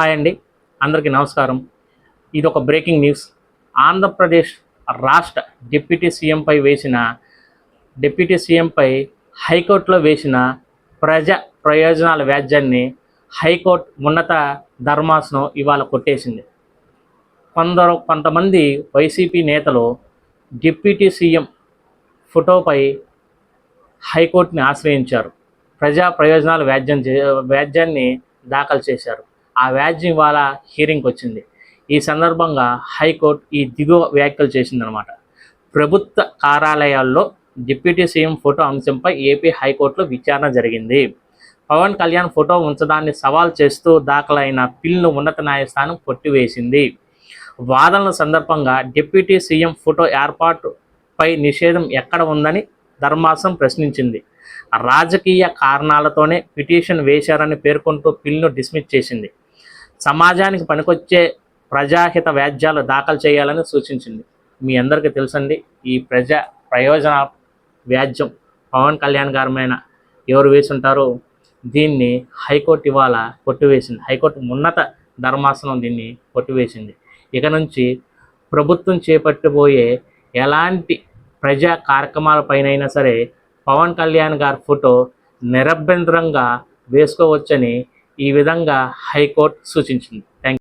Hi అండి. అందరికీ నమస్కారం. ఇది ఒక బ్రేకింగ్ న్యూస్. ఆంధ్రప్రదేశ్ రాష్ట్ర డిప్యూటీ సీఎంపై వేసిన డిప్యూటీ సీఎంపై హైకోర్టులో వేసిన ప్రజా ప్రయోజనాల వ్యాజ్యాన్ని హైకోర్టు ఉన్నత ధర్మాసనం ఇవాళ కొట్టేసింది. కొందరు కొంతమంది వైసీపీ నేతలు డిప్యూటీ సీఎం ఫోటోపై హైకోర్టుని ఆశ్రయించారు. ప్రజా ప్రయోజనాల వ్యాజ్యం చే- వ్యాజ్యాన్ని దాఖలు చేశారు. ఆ వ్యాజ్యం ఇవాళ హీరింగ్కి వచ్చింది. ఈ సందర్భంగా హైకోర్టు ఈ దిగువ వ్యాఖ్యలు చేసిందనమాట ప్రభుత్వ కార్యాలయాల్లో డిప్యూటీ సీఎం ఫోటో అంశంపై ఏపీ హైకోర్టులో విచారణ జరిగింది. పవన్ కళ్యాణ్ ఫోటో ఉంచడాన్ని సవాల్ చేస్తూ దాఖలైన పిల్ను ఉన్నత న్యాయస్థానం కొట్టివేసింది. వాదనల సందర్భంగా డిప్యూటీ సీఎం ఫోటో ఏర్పాటుపై నిషేధం ఎక్కడ ఉందని ధర్మాసం ప్రశ్నించింది. రాజకీయ కారణాలతోనే పిటిషన్ వేశారని పేర్కొంటూ పిల్ను డిస్మిస్ చేసింది. సమాజానికి పనికొచ్చే ప్రజాహిత వ్యాజ్యాలు దాఖలు చేయాలని సూచించింది. మీ అందరికీ తెలుసండి ఈ ప్రజా ప్రయోజన వ్యాజ్యం పవన్ కళ్యాణ్ గారి ఎవరు వేసి ఉంటారో దీన్ని హైకోర్టు ఇవాళ కొట్టివేసింది. హైకోర్టు ఉన్నత ధర్మాసనం దీన్ని కొట్టివేసింది. ఇక నుంచి ప్రభుత్వం చేపట్టబోయే ఎలాంటి ప్రజా కార్యక్రమాలపైనైనా సరే పవన్ కళ్యాణ్ గారి ఫోటో నిరభ్యంతరంగా వేసుకోవచ్చని ఈ విధంగా హైకోర్టు సూచించింది. థ్యాంక్